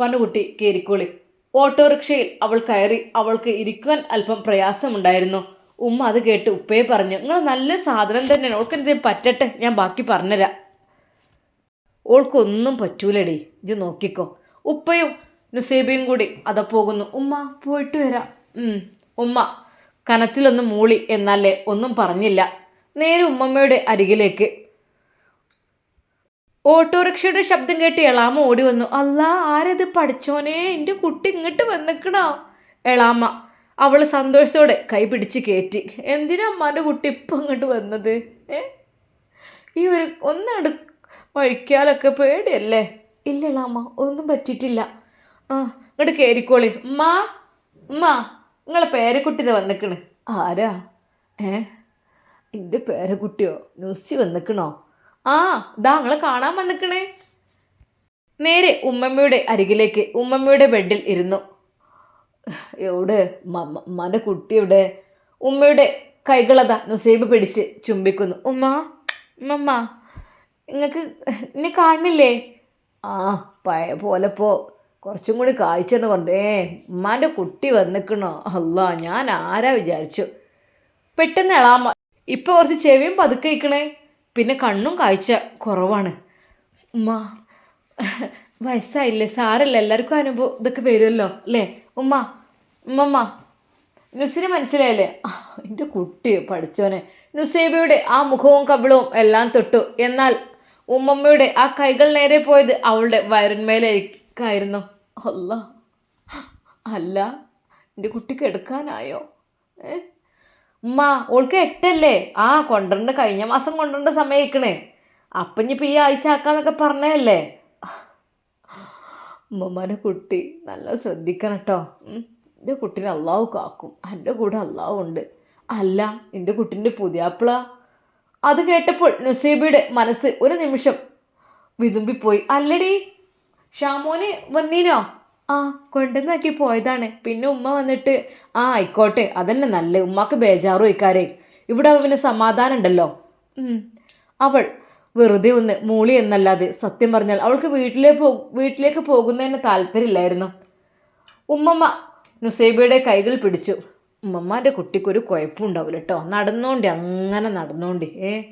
പന്നുകുട്ടി കയറിക്കോളി ഓട്ടോറിക്ഷയിൽ അവൾ കയറി അവൾക്ക് ഇരിക്കാൻ അല്പം പ്രയാസമുണ്ടായിരുന്നു. ഉമ്മ അത് കേട്ട് ഉപ്പയെ പറഞ്ഞു നിങ്ങൾ നല്ല സാധനം തന്നെയാണ്. ഓൾക്ക് എന്തേലും പറ്റട്ടെ? ഞാൻ ബാക്കി പറഞ്ഞുതരാം ഓൾക്കൊന്നും പറ്റൂലടി. ഇത് നോക്കിക്കോ. ഉപ്പയും നുസേബയും കൂടി അത പോകുന്നു. ഉമ്മ പോയിട്ട് വരാം. ഉമ്മ കനത്തിലൊന്ന് മൂളി എന്നല്ലേ ഒന്നും പറഞ്ഞില്ല. നേരെ ഉമ്മമ്മയുടെ അരികിലേക്ക്. ഓട്ടോറിക്ഷയുടെ ശബ്ദം കേട്ട് എളാമ ഓടി വന്നു. അല്ല ആരത് പഠിച്ചോനെ? എന്റെ കുട്ടി ഇങ്ങോട്ട് വന്നിക്കണോ? എളാമ അവൾ സന്തോഷത്തോടെ കൈ പിടിച്ച് കയറ്റി എന്തിനാ അമ്മാന്റെ കുട്ടി ഇപ്പം ഇങ്ങോട്ട് വന്നത്? ഏ? ഈ ഒരു ഒന്നട് വഴിക്കാലൊക്കെ പേടിയല്ലേ? ഇല്ല എളാമ ഒന്നും പറ്റിയിട്ടില്ല. ആ ഇങ്ങോട്ട് കയറിക്കോളി ഉമ്മ ഉമ്മ നിങ്ങളെ പേരക്കുട്ടി വന്നിക്കണ്. ആരാ? ഏ? എന്റെ പേരക്കുട്ടിയോ? ന്യൂസി വന്നിക്കണോ? ആ ഇതാ നിങ്ങളെ കാണാൻ വന്നിക്കണേ. നേരെ ഉമ്മമ്മയുടെ അരികിലേക്ക് ഉമ്മമ്മയുടെ ബെഡിൽ ഇരുന്നു. എവിടെ? ഉമ്മാന്റെ കുട്ടി എവിടെ? ഉമ്മയുടെ കൈകളതാ നുസൈബ് പിടിച്ച് ചുംബിക്കുന്നു. ഉമ്മ ഉമ്മമ്മ നിങ്ങൾക്ക് ഇനി കാണുന്നില്ലേ? ആ പഴയ പോലെ ഇപ്പോൾ കുറച്ചും കൂടി കായ്ച്ചെന്ന് പറഞ്ഞു ഏ ഉമ്മാന്റെ കുട്ടി വന്നിക്കണോ? അല്ല ഞാൻ ആരാ വിചാരിച്ചു. പെട്ടെന്ന് എളാമ ഇപ്പോൾ കുറച്ച് ചെവിയും പതുക്കെ ഇക്കണേ പിന്നെ കണ്ണും കാഴ്ച കുറവാണ്. ഉമ്മ വയസ്സായില്ലേ? സാരല്ല എല്ലാവർക്കും അനുഭവം ഇതൊക്കെ വരുമല്ലോ അല്ലേ? ഉമ്മ ഉമ്മമ്മ നുസിനെ മനസ്സിലായില്ലേ? എന്റെ കുട്ടി പഠിച്ചോനെ നുസൈബയുടെ ആ മുഖവും കബളവും എല്ലാം തൊട്ടു. എന്നാൽ ഉമ്മമ്മയുടെ ആ കൈകൾ നേരെ പോയത് അവളുടെ വയറിന്മേലേക്കായിരുന്നു അല്ല. അല്ല എന്റെ കുട്ടിക്ക് എടുക്കാനായോ ഏ? ഉമ്മ ഓൾക്ക് എട്ടല്ലേ? ആ കൊണ്ടുവരേണ്ട. കഴിഞ്ഞ മാസം കൊണ്ടുവരേണ്ട സമയക്കണേ അപ്പം ഇനിയിപ്പോൾ ഈ ആഴ്ച ആക്കാന്നൊക്കെ പറഞ്ഞതല്ലേ? ഉമ്മമാരെ കുട്ടി നല്ല ശ്രദ്ധിക്കണം കേട്ടോ എന്റെ കുട്ടീനെ അള്ളാഹു കാക്കും. എന്റെ കൂടെ അള്ളാഹു ഉണ്ട്. അല്ല എന്റെ കുട്ടീന്റെ പുതിയാപ്പിള. അത് കേട്ടപ്പോൾ നുസീബിയുടെ മനസ്സ് ഒരു നിമിഷം വിതുമ്പിപ്പോയി. അല്ലടി ഷാമോന് വന്നീനോ? ആ കൊണ്ടുവന്നാക്കി പോയതാണ്. പിന്നെ ഉമ്മ വന്നിട്ട് ആ ആയിക്കോട്ടെ അതന്നെ നല്ല ഉമ്മക്ക് ബേജാറും ഇക്കാരെ ഇവിടെ പിന്നെ സമാധാനം ഉണ്ടല്ലോ. അവൾ വെറുതെ ഒന്ന് മൂളി എന്നല്ലാതെ സത്യം പറഞ്ഞാൽ അവൾക്ക് വീട്ടിലേ പോ വീട്ടിലേക്ക് പോകുന്നതിന് താല്പര്യമില്ലായിരുന്നു. ഉമ്മമ്മ നുസൈബയുടെ കൈകൾ പിടിച്ചു. ഉമ്മമ്മാന്റെ കുട്ടിക്കൊരു കുഴപ്പമുണ്ടാവില്ല കേട്ടോ. നടന്നോണ്ടി അങ്ങനെ നടന്നോണ്ടി ഏ?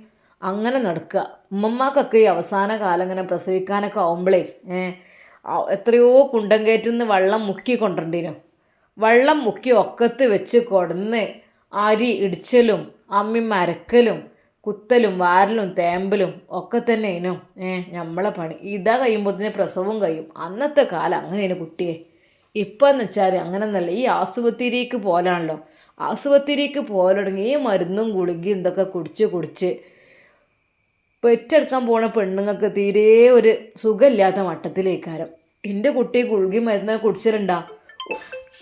അങ്ങനെ നടക്കുക. ഉമ്മമ്മക്കൊക്കെ ഈ അവസാന കാലം ഇങ്ങനെ പ്രസവിക്കാനൊക്കെ ആവുമ്പളേ ഏ? ആ- എത്രയോ കുണ്ടം കയറ്റുന്ന വെള്ളം മുക്കി കൊണ്ടിരുന്നു വെള്ളം മുക്കി ഒക്കത്ത് വെച്ച് കൊടുന്ന് അരി ഇടിച്ചലും അമ്മി മരക്കലും കുത്തലും വാരലും തേമ്പലും ഒക്കെ തന്നെ ഇനും ഏ നമ്മളെ പണി. ഇതാ കഴിയുമ്പോൾ തന്നെ പ്രസവവും കഴിയും. അന്നത്തെ കാലം അങ്ങനെയാണ് കുട്ടിയെ. ഇപ്പം എന്ന് വെച്ചാൽ അങ്ങനെ ഒന്നല്ല ഈ ആസുപത്രിക്ക് പോലാണല്ലോ. ആസുപത്രിക്ക് പോലുടങ്ങി ഈ മരുന്നും ഗുളികയും ഇതൊക്കെ കുടിച്ച് കുടിച്ച് പെറ്റെടുക്കാൻ പോണ പെണ്ണുങ്ങൾക്ക് തീരെ ഒരു സുഖമില്ലാത്ത മട്ടത്തിലേക്കാരം. എന്റെ കുട്ടി ഗുളിക മരുന്ന് കുടിച്ചിട്ടുണ്ടാ?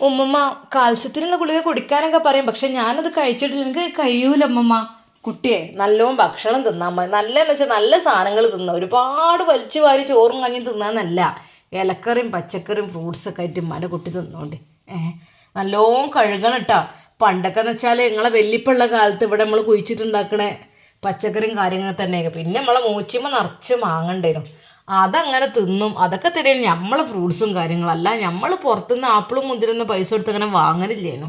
ഉമ്മമ്മ കാൽസ്യത്തിനുള്ള ഗുളിക കുടിക്കാനൊക്കെ പറയും പക്ഷെ ഞാനത് കഴിച്ചിട്ട് എനിക്ക് കഴിയൂല ഉമ്മമ്മ. കുട്ടിയെ നല്ലോം ഭക്ഷണം തിന്നാൻ മതി. നല്ലതെന്ന് വെച്ചാൽ നല്ല സാധനങ്ങൾ തിന്നുക ഒരുപാട് വലിച്ചു വാരി ചോറും കഞ്ഞും തിന്നാന്നല്ല. ഇലക്കറിയും പച്ചക്കറിയും ഫ്രൂട്ട്സൊക്കെ ആയിട്ട് ഉമ്മാന്റെ കുട്ടി തിന്നോണ്ട്. ഏഹ് നല്ലോണം കഴുകണം കേട്ടോ പണ്ടൊക്കെ എന്ന് വെച്ചാൽ നിങ്ങളെ വെല്ലിപ്പുള്ള കാലത്ത് ഇവിടെ നമ്മൾ കുഴിച്ചിട്ടുണ്ടാക്കണേ പച്ചക്കറിയും കാര്യങ്ങൾ തന്നെയൊക്കെ പിന്നെ നമ്മളെ മൂച്ചിമ്മ നിറച്ച് മാങ്ങണ്ടേനും അതങ്ങനെ തിന്നും. അതൊക്കെ തരും നമ്മളെ ഫ്രൂട്ട്സും കാര്യങ്ങളല്ല നമ്മൾ പുറത്തുനിന്ന് ആപ്പിളും മുന്തിരിന്ന് പൈസ കൊടുത്ത് അങ്ങനെ വാങ്ങലില്ലേനു.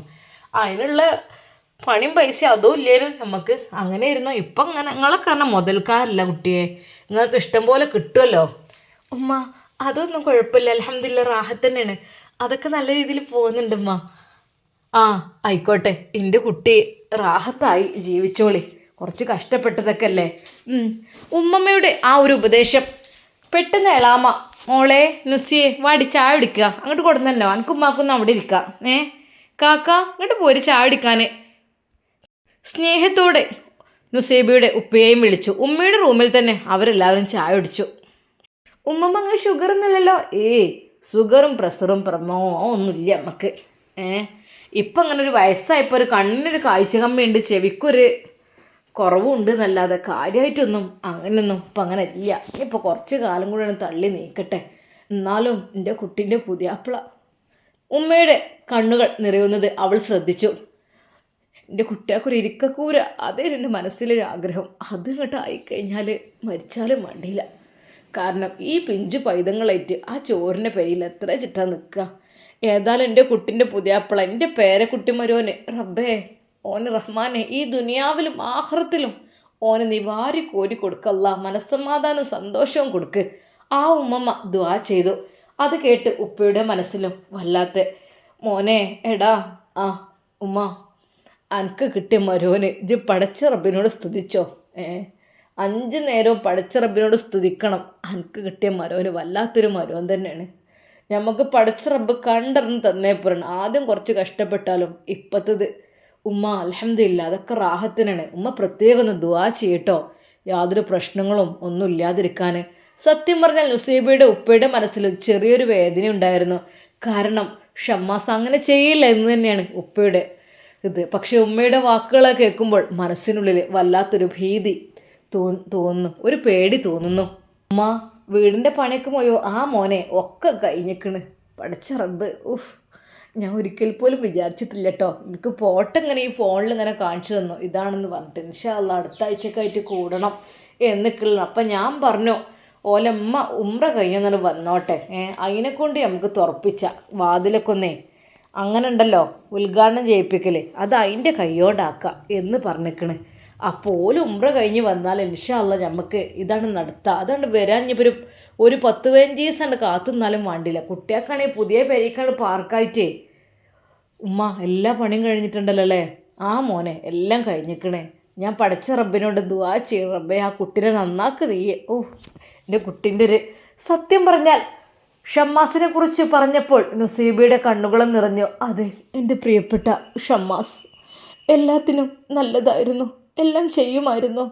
അതിനുള്ള പണിയും പൈസ അതും ഇല്ലേനു നമുക്ക്. അങ്ങനെ ഇരുന്നു ഇപ്പം അങ്ങനെ നിങ്ങളൊക്കെ പറഞ്ഞാൽ മുതൽക്കാരല്ല കുട്ടിയെ. നിങ്ങൾക്ക് ഇഷ്ടം പോലെ കിട്ടുമല്ലോ ഉമ്മ അതൊന്നും കുഴപ്പമില്ല. അലഹമില്ല റാഹത്ത് തന്നെയാണ്. അതൊക്കെ നല്ല രീതിയിൽ പോകുന്നുണ്ട് ഉമ്മ. ആ ആയിക്കോട്ടെ. എന്റെ കുട്ടി റാഹത്തായി ജീവിച്ചോളി. കുറച്ച് കഷ്ടപ്പെട്ടതൊക്കെ അല്ലേ ഉമ്മമ്മയുടെ ആ ഒരു ഉപദേശം. പെട്ടെന്ന് എളാമ മോളെ നുസിയെ വാടി ചായ എടുക്കുക അങ്ങോട്ട് കൊടുന്നല്ലോ എനിക്ക് ഉമ്മാക്കൊന്നും അവിടെ ഇരിക്കാം. ഏ? കാക്ക ഇങ്ങോട്ട് പോര് ചായ എടുക്കാൻ സ്നേഹത്തോടെ നുസേബിയുടെ ഉപ്പയെയും വിളിച്ചു. ഉമ്മയുടെ റൂമിൽ തന്നെ അവരെല്ലാവരും ചായ കുടിച്ചു. ഉമ്മമ്മ അങ്ങ് ഷുഗർ ഒന്നുമില്ലല്ലോ ഏയ് ഷുഗറും പ്രഷറും പ്രമോ ഒന്നുമില്ല നമുക്ക് ഏ? ഇപ്പം അങ്ങനെ ഒരു വയസ്സായപ്പോൾ ഒരു കണ്ണിനൊരു കാഴ്ച കമ്മിയുണ്ട്. ചെവിക്കൊരു കുറവുണ്ട് എന്നല്ലാതെ കാര്യമായിട്ടൊന്നും അങ്ങനെയൊന്നും ഇപ്പം അങ്ങനെ ഇല്ല ഇപ്പോൾ കുറച്ച് കാലം കൂടെ തള്ളി നീക്കട്ടെ. എന്നാലും എന്റെ കുട്ടീന്റെ പുതിയാപ്പിള ഉമ്മയുടെ കണ്ണുകൾ നിറയുന്നത് അവൾ ശ്രദ്ധിച്ചു. എന്റെ കുട്ടിയാക്കൊരു ഇരിക്കക്കൂര അതേ എന്റെ മനസ്സിലൊരു ആഗ്രഹം. അത് ഇങ്ങോട്ട് ആയിക്കഴിഞ്ഞാൽ മരിച്ചാലും മടിയില്ല. കാരണം ഈ പിഞ്ചു പൈതങ്ങളായിട്ട് ആ ചോറിന്റെ പേരിൽ എത്ര ചിട്ടാ നിൽക്കുക. ഏതായാലും എന്റെ കുട്ടിന്റെ പുതിയാപ്പിള എന്റെ പേരക്കുട്ടി മരുവനെ റബ്ബേ. ഓന് റഹ്മാനെ ഈ ദുനിയാവിലും ആഹ്റത്തിലും ഓന് നീ വാരി കോരി കൊടുക്കല്ല മനസ്സമാധാനവും സന്തോഷവും കൊടുക്ക്. ആ ഉമ്മമ്മ ദ്വാ ചെയ്തു. അത് കേട്ട് ഉപ്പയുടെ മനസ്സിലും വല്ലാത്ത മോനെ എടാ ആ ഉമ്മ അനക്ക് കിട്ടിയ മരോന് ഇജ് പടച്ച റബ്ബിനോട് സ്തുതിച്ചോ? ഏ അഞ്ച് നേരവും പടച്ച റബ്ബിനോട് സ്തുതിക്കണം. അനക്ക് കിട്ടിയ മരോന് വല്ലാത്തൊരു മരോൻ തന്നെയാണ്. നമുക്ക് പടച്ച റബ്ബ് കണ്ടറിഞ്ഞ് തന്നേ പോരണം ആദ്യം കുറച്ച് കഷ്ടപ്പെട്ടാലും ഇപ്പത്തത് ഉമ്മ അലഹമില്ല അതൊക്കെ റാഹത്തിനാണ്. ഉമ്മ പ്രത്യേകം ഒന്ന് ദുവാ ചെയ്യട്ടോ. യാതൊരു പ്രശ്നങ്ങളും ഒന്നും ഇല്ലാതിരിക്കാൻ സത്യം പറഞ്ഞാൽ നുസൈബയുടെ ഉപ്പയുടെ മനസ്സിൽ ചെറിയൊരു വേദന ഉണ്ടായിരുന്നു. കാരണം ഷമ്മാസ് അങ്ങനെ ചെയ്യില്ല എന്ന് തന്നെയാണ് ഉപ്പയുടെ ഇത്. പക്ഷെ ഉമ്മയുടെ വാക്കുകളെ കേൾക്കുമ്പോൾ മനസ്സിനുള്ളിൽ വല്ലാത്തൊരു ഭീതി തോ തോന്നുന്നു. ഒരു പേടി തോന്നുന്നു. ഉമ്മ വീടിന്റെ പണിയൊക്കെ പോയോ? ആ മോനെ ഒക്കെ കഴിഞ്ഞിക്കണ്. പഠിച്ച ഉഫ്. ഞാൻ ഒരിക്കൽ പോലും വിചാരിച്ചിട്ടില്ല കേട്ടോ എനിക്ക് പോട്ടെ ഇങ്ങനെ ഈ ഫോണിൽ ഇങ്ങനെ കാണിച്ചു തന്നു. ഇതാണെന്ന് പറഞ്ഞിട്ട് ഇൻഷാല്ല അടുത്ത ആഴ്ചക്കായിട്ട് കൂടണം എന്നൊക്കെയുള്ള അപ്പം ഞാൻ പറഞ്ഞു ഓലമ്മ ഉമ്ര കഴിഞ്ഞൊന്നു വന്നോട്ടെ. ഏഹ് അതിനെ കൊണ്ട് നമുക്ക് തുറപ്പിച്ച വാതിലൊക്കെ ഒന്നേ അങ്ങനെ ഉണ്ടല്ലോ ഉദ്ഘാടനം ചെയ്യിപ്പിക്കൽ. അത് അതിന്റെ കൈയോണ്ടാക്കാം എന്ന് പറഞ്ഞിക്കണ്. അപ്പോൾ ഓൽ ഉമ്ര കഴിഞ്ഞ് വന്നാൽ ഇൻഷാല്ല നമുക്ക് ഇതാണ് നടത്തുക അതാണ് വരാൻ ഇപ്പോൾ ഒരു ഒരു പത്ത് പതിനഞ്ച് ദിവസം കാത്തുനിന്നാലും വേണ്ടില്ല. കുട്ടികൾക്കാണെങ്കിൽ പുതിയ പേരേക്കാണ് പാർക്കായിട്ടേ. ഉമ്മ എല്ലാ പണിയും കഴിഞ്ഞിട്ടുണ്ടല്ലോ അല്ലേ ആ മോനെ എല്ലാം കഴിഞ്ഞിക്കണേ. ഞാൻ പഠിച്ച റബ്ബിനോട് ദുവാ ചെയ്യും റബ്ബെ ആ കുട്ടീനെ നന്നാക്ക് തീയെ ഓ എന്റെ കുട്ടീന്റെ ഒരു സത്യം പറഞ്ഞാൽ ഷമ്മാസിനെ കുറിച്ച് പറഞ്ഞപ്പോൾ നുസീബിയുടെ കണ്ണുകളും നിറഞ്ഞു. അതെ എന്റെ പ്രിയപ്പെട്ട ഷമ്മാസ്. എല്ലാത്തിനും നല്ലതായിരുന്നു. എല്ലാം ചെയ്യുമായിരുന്നു.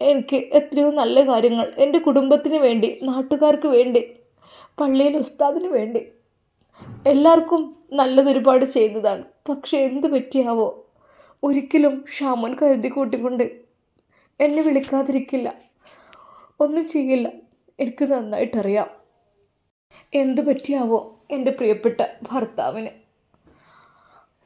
എനിക്ക് എത്രയോ നല്ല കാര്യങ്ങൾ എന്റെ കുടുംബത്തിന് വേണ്ടി നാട്ടുകാർക്ക് വേണ്ടി പള്ളിയിൽ ഉസ്താദിന് വേണ്ടി. എല്ലാവർക്കും നല്ലതൊരുപാട് ചെയ്തതാണ്. പക്ഷേ എന്ത് പറ്റിയാവോ? ഒരിക്കലും ഷാമോൻ കരുതി കൂട്ടിക്കൊണ്ട് എന്നെ വിളിക്കാതിരിക്കില്ല. ഒന്നും ചെയ്യില്ല. എനിക്ക് നന്നായിട്ടറിയാം. എന്ത് പറ്റിയാവോ എന്റെ പ്രിയപ്പെട്ട ഭർത്താവിന്.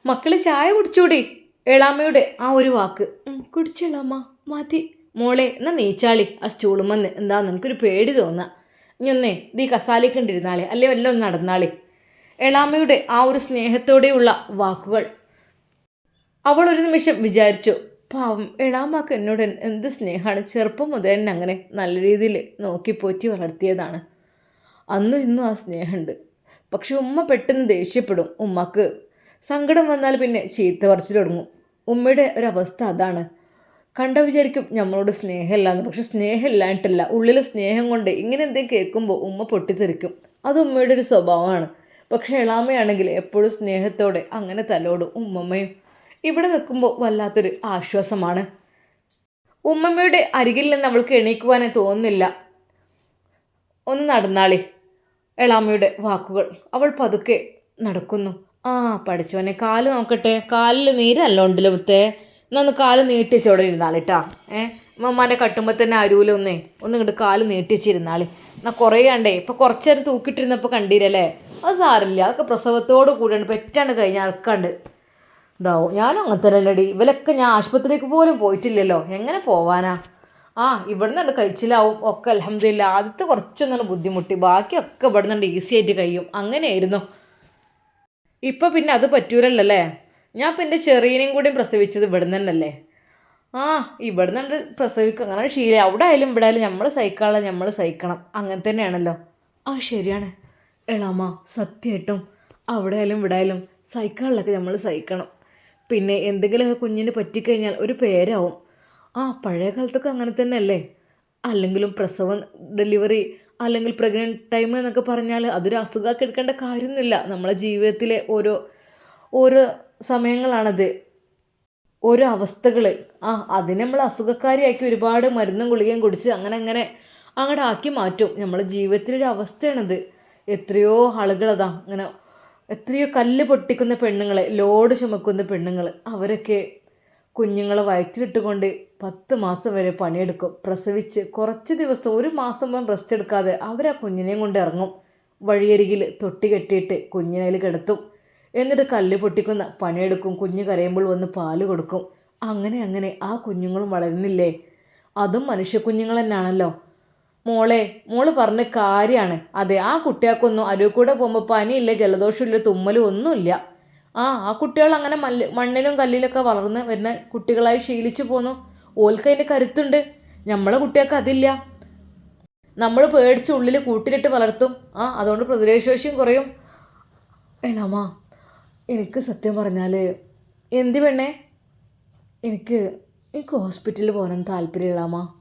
മക്കൾ ചായ കുടിച്ചൂടി? എളാമ്മയുടെ ആ ഒരു വാക്ക്. "ഉം, കുടിച്ചെളാമ്മ മതി. മോളെ എന്നാ നീച്ചാളി. ആ സ്റ്റൂളുമെന്ന് എന്താ നിനക്കൊരു പേടി തോന്നാ. ഇനി ഒന്നേ ദീ കസാലി കണ്ടിരുന്നാളെ. ഉണ്ടിരുന്നാളെ അല്ലേ വല്ലതും ഒന്ന് നടന്നാളെ. എളാമ്മയുടെ ആ ഒരു സ്നേഹത്തോടെയുള്ള വാക്കുകൾ. അവൾ ഒരു നിമിഷം വിചാരിച്ചു പാവം എളാമ്മക്ക് എന്നോട് എന്ത് സ്നേഹമാണ്? ചെറുപ്പം മുതൽ എന്നെ അങ്ങനെ നല്ല രീതിയിൽ നോക്കി പോറ്റി വളർത്തിയതാണ്. അന്നും ഇന്നും ആ സ്നേഹമുണ്ട്. പക്ഷെ ഉമ്മ പെട്ടെന്ന് ദേഷ്യപ്പെടും. ഉമ്മക്ക് സങ്കടം വന്നാൽ പിന്നെ ചീത്ത പറിച്ചു തുടങ്ങും. ഉമ്മയുടെ ഒരവസ്ഥ അതാണ്. കണ്ട വിചാരിക്കും നമ്മളോട് സ്നേഹമില്ല എന്ന് പക്ഷെ സ്നേഹമില്ലായിട്ടല്ല ഉള്ളിൽ സ്നേഹം കൊണ്ട് ഇങ്ങനെ എന്തെങ്കിലും കേൾക്കുമ്പോൾ ഉമ്മ പൊട്ടിത്തെറിക്കും. അത് ഉമ്മയുടെ ഒരു സ്വഭാവമാണ്. പക്ഷേ എളാമയാണെങ്കിൽ എപ്പോഴും സ്നേഹത്തോടെ അങ്ങനെ തലോടും ഉമ്മമ്മയും. ഇവിടെ നിൽക്കുമ്പോൾ വല്ലാത്തൊരു ആശ്വാസമാണ്. ഉമ്മമ്മയുടെ അരികിൽ നിന്ന് അവൾക്ക് എണീക്കുവാനേ തോന്നുന്നില്ല. ഒന്ന് നടന്നാളി. എളാമയുടെ വാക്കുകൾ. അവൾ പതുക്കെ നടക്കുന്നു. ആ പഠിച്ചോനെ കാൽ നോക്കട്ടെ. കാലിൽ നീരല്ല ഉണ്ടല്ലോ മുത്തേ എന്നാ ഒന്ന് കാൽ നീട്ടിച്ചോടെ ഇരുന്നാളിട്ടാ ഏ മമ്മാനെ കട്ടുമ്പോൾ തന്നെ അരൂലൊന്നേ ഒന്ന്. ഇങ്ങോട്ട് കാൽ നീട്ടിച്ചിരുന്നാളി. എന്നാൽ കുറേ ആണ്ടേ ഇപ്പോൾ കുറച്ച് നേരം തൂക്കിട്ടിരുന്നപ്പോൾ കണ്ടീരല്ലേ? അത് സാറില്ല അതൊക്കെ പ്രസവത്തോട് കൂടിയാണ്. പെറ്റാണ് കഴിഞ്ഞ ആൾക്കാണ്ട്. ഇതാവും ഞാനും അങ്ങനെ തന്നെ അല്ലടി ഇവലൊക്കെ ഞാൻ ആശുപത്രിക്ക് പോലും പോയിട്ടില്ലല്ലോ. എങ്ങനെ പോവാനാ? ആ ഇവിടെ നിന്നുണ്ട് കഴിച്ചിലാവും. ഒക്കെ അലഹമില്ല ആദ്യത്തെ കുറച്ചൊന്നാണ് ബുദ്ധിമുട്ടി. ബാക്കിയൊക്കെ ഇവിടെ ഈസി ആയിട്ട് കഴിയും. അങ്ങനെയായിരുന്നു. ഇപ്പം പിന്നെ അത് പറ്റൂലല്ലേ ഞാൻ ഇപ്പം എന്റെ ചെറിയനെയും കൂടി പ്രസവിച്ചത് ഇവിടെ തന്നെയല്ലേ ആ ഇവിടെ നിന്നുണ്ട് പ്രസവിക്കും അങ്ങനെ ശീലം. അവിടെ ആയാലും ഇവിടെ ആയാലും നമ്മൾ സഹിക്കാനുള്ള നമ്മൾ സഹിക്കണം. അങ്ങനെ തന്നെയാണല്ലോ. ആ ശരിയാണ്. എളാമ സത്യമായിട്ടും അവിടെ ആയാലും ഇവിടെ ആയാലും സഹിക്കാനുള്ളതൊക്കെ നമ്മൾ സഹിക്കണം. പിന്നെ എന്തെങ്കിലുമൊക്കെ കുഞ്ഞിന് പറ്റിക്കഴിഞ്ഞാൽ ഒരു പേരാവും. ആ പഴയ കാലത്തൊക്കെ അങ്ങനെ തന്നെയല്ലേ? അല്ലെങ്കിലും പ്രസവം ഡെലിവറി അല്ലെങ്കിൽ പ്രഗ്നന്റ് ടൈം എന്നൊക്കെ പറഞ്ഞാൽ അതൊരു അസുഖമൊക്കെ എടുക്കേണ്ട കാര്യമൊന്നുമില്ല. നമ്മളെ ജീവിതത്തിലെ ഓരോ ഓരോ സമയങ്ങളാണത്. ഓരോ അവസ്ഥകൾ ആ അതിനെ നമ്മൾ അസുഖക്കാരിയാക്കി ഒരുപാട് മരുന്നും ഗുളികയും കുടിച്ച് അങ്ങനെ അങ്ങനെ അങ്ങോട്ട് ആക്കി മാറ്റും. നമ്മളെ ജീവിതത്തിലൊരു അവസ്ഥയാണത്. എത്രയോ ആളുകളതാ അങ്ങനെ എത്രയോ കല്ല് പൊട്ടിക്കുന്ന പെണ്ണുങ്ങളെ ലോഡ് ചുമക്കുന്ന പെണ്ണുങ്ങൾ അവരൊക്കെ കുഞ്ഞുങ്ങളെ വയറ്റിലിട്ടുകൊണ്ട് പത്ത് മാസം വരെ പണിയെടുക്കും. പ്രസവിച്ച് കുറച്ച് ദിവസം ഒരു മാസം പോലും റെസ്റ്റ് എടുക്കാതെ അവർ ആ കുഞ്ഞിനെയും കൊണ്ട് ഇറങ്ങും. വഴിയരികിൽ തൊട്ടി കെട്ടിയിട്ട് കുഞ്ഞിനെ കിടത്തും. എന്നിട്ട് കല്ല് പൊട്ടിക്കുന്ന പണിയെടുക്കും. കുഞ്ഞ് കരയുമ്പോൾ വന്ന് പാൽ കൊടുക്കും. അങ്ങനെ അങ്ങനെ ആ കുഞ്ഞുങ്ങളും വളരുന്നില്ലേ? അതും മനുഷ്യ കുഞ്ഞുങ്ങൾ തന്നെയാണല്ലോ. മോളെ മോൾ പറഞ്ഞ കാര്യമാണ്. അതെ ആ കുട്ടികൾക്കൊന്നും അരുവ് കൂടെ പോകുമ്പോൾ പനിയില്ല ജലദോഷമില്ല തുമ്മലും ഒന്നുമില്ല. ആ ആ കുട്ടികൾ അങ്ങനെ മല്ല് മണ്ണിലും കല്ലിലൊക്കെ വളർന്ന് വരുന്ന കുട്ടികളായി ശീലിച്ചു പോന്നു. ഓൽക്ക് അതിന്റെ കരുത്തുണ്ട്. നമ്മളെ കുട്ടികൾക്ക് അതില്ല. നമ്മൾ പേടിച്ച് ഉള്ളിൽ കൂട്ടിലിട്ട് വളർത്തും. ആ അതുകൊണ്ട് പ്രതിരോധശേഷിയും കുറയും. എളാമ എനിക്ക് സത്യം പറഞ്ഞാൽ എന്തി പെണ്ണേ? എനിക്ക് എനിക്ക് ഹോസ്പിറ്റലിൽ പോകാൻ താല്പര്യമില്ലാമ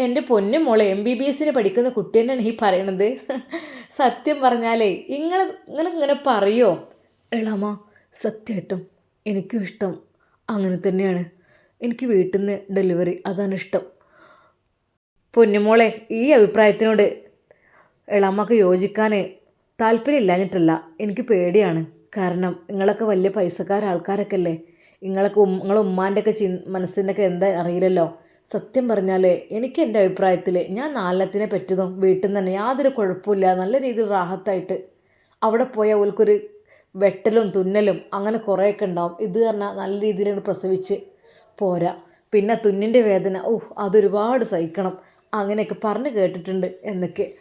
എന്റെ പൊന്നു മോളെ എം ബി ബി എസിന് പഠിക്കുന്ന കുട്ടി തന്നെയാണ് ഈ പറയണത്. സത്യം പറഞ്ഞാലേ നിങ്ങൾ നിങ്ങൾ ഇങ്ങനെ പറയോ? എളാമ സത്യമായിട്ടും എനിക്കും ഇഷ്ടം അങ്ങനെ തന്നെയാണ്. എനിക്ക് വീട്ടിൽ നിന്ന് ഡെലിവറി അതാണ് ഇഷ്ടം. പൊന്നുമോളെ ഈ അഭിപ്രായത്തിനോട് ഇളാമ്മക്ക് യോജിക്കാൻ താല്പര്യമില്ലാഞ്ഞിട്ടല്ല എനിക്ക് പേടിയാണ്. കാരണം നിങ്ങളൊക്കെ വലിയ പൈസക്കാര ആൾക്കാരൊക്കെ അല്ലേ നിങ്ങളൊക്കെ ഉം നിങ്ങളെ ഉമ്മാന്റെ ഒക്കെ ചി മനസ്സിന്റെ ഒക്കെ എന്താ അറിയില്ലല്ലോ? സത്യം പറഞ്ഞാൽ എനിക്ക് എന്റെ അഭിപ്രായത്തിൽ ഞാൻ നാലത്തിനെ പറ്റിയതും വീട്ടിൽ നിന്ന് തന്നെ യാതൊരു കുഴപ്പമില്ല നല്ല രീതിയിൽ റാഹത്തായിട്ട് അവിടെ പോയാൽ ഓൽക്കൊരു വെട്ടലും തുന്നലും അങ്ങനെ കുറേയൊക്കെ ഉണ്ടാവും. ഇത് പറഞ്ഞാൽ നല്ല രീതിയിൽ പ്രസവിച്ച് പോരാ. പിന്നെ തുന്നിന്റെ വേദന ഓഹ് അതൊരുപാട് സഹിക്കണം. അങ്ങനെയൊക്കെ പറഞ്ഞു കേട്ടിട്ടുണ്ട് എന്നൊക്കെ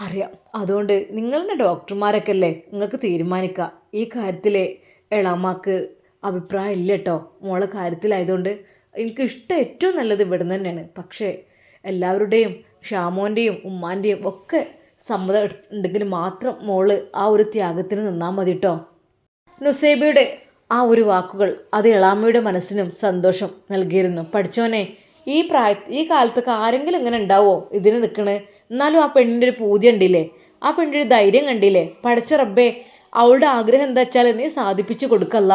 അറിയാം. അതുകൊണ്ട് നിങ്ങളുടെ ഡോക്ടർമാരൊക്കെ അല്ലേ നിങ്ങൾക്ക് തീരുമാനിക്കാം. ഈ കാര്യത്തിൽ എളാമാക്ക് അഭിപ്രായം ഇല്ല കേട്ടോ. മോളെ കാര്യത്തിലായതുകൊണ്ട് എനിക്ക് ഇഷ്ടം ഏറ്റവും നല്ലത് ഇവിടുന്ന് തന്നെയാണ്. പക്ഷേ എല്ലാവരുടെയും ഷാമോന്റെയും ഉമ്മാന്റെയും ഒക്കെ സമ്മതം ഉണ്ടെങ്കിൽ മാത്രം മോൾ ആ ഒരു ത്യാഗത്തിന് നിന്നാൽ മതി കേട്ടോ. നുസൈബയുടെ ആ ഒരു വാക്കുകൾ അത് ഇളാമ്മയുടെ മനസ്സിനും സന്തോഷം നൽകിയിരുന്നു. പഠിച്ചോനെ ഈ പ്രായ ഈ കാലത്തൊക്കെ ആരെങ്കിലും ഇങ്ങനെ ഉണ്ടാവോ? ഇതിന് നിൽക്കണ്. എന്നാലും ആ പെണ്ണിന്റെ ഒരു പൂതി കണ്ടില്ലേ? ആ പെണ്ണിന്റെ ഒരു ധൈര്യം കണ്ടില്ലേ? പഠിച്ച റബ്ബേ അവളുടെ ആഗ്രഹം എന്താ വെച്ചാൽ നീ സാധിപ്പിച്ചു കൊടുക്കല്ല.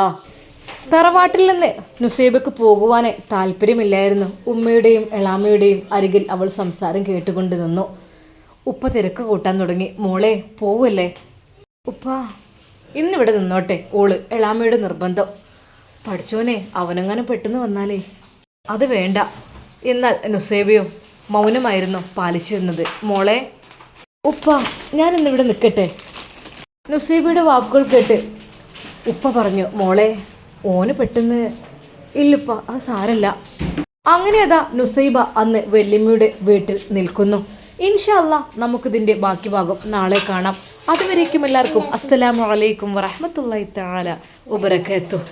തറവാട്ടിൽ നിന്ന് നുസൈബക്ക് പോകുവാനേ താല്പര്യമില്ലായിരുന്നു. ഉമ്മയുടെയും എളാമയുടെയും അരികിൽ അവൾ സംസാരം കേട്ടുകൊണ്ട് നിന്നു. ഉപ്പ തിരക്ക് കൂട്ടാൻ തുടങ്ങി. മോളെ പോവല്ലേ? ഉപ്പ. ഇന്നിവിടെ നിന്നോട്ടെ ഓൾ എളാമയുടെ നിർബന്ധം. പഠിച്ചോനെ അവനങ്ങനെ പെട്ടെന്ന് വന്നാലേ. അത് വേണ്ട. എന്നാൽ നുസേബയും മൗനമായിരുന്നു പാലിച്ചിരുന്നത് മോളെ. ഉപ്പ ഞാനിന്നിവിടെ നിൽക്കട്ടെ. നുസേബയുടെ വാക്കുകൾ കേട്ട് ഉപ്പ പറഞ്ഞു മോളെ ഓന് പെട്ടെന്ന് ഇല്ലുപ്പ അത് സാരല്ല. അങ്ങനെ അതാ നുസൈബ അന്ന് വെല്ലിമ്മയുടെ വീട്ടിൽ നിൽക്കുന്നു. ഇൻഷല്ല നമുക്കിതിന്റെ ബാക്കി ഭാഗം നാളെ കാണാം. അതുവരേക്കും എല്ലാവർക്കും അസ്സലാമു അലൈക്കും വറഹമത്തല്ലാ തആല വബറകാതുഹു.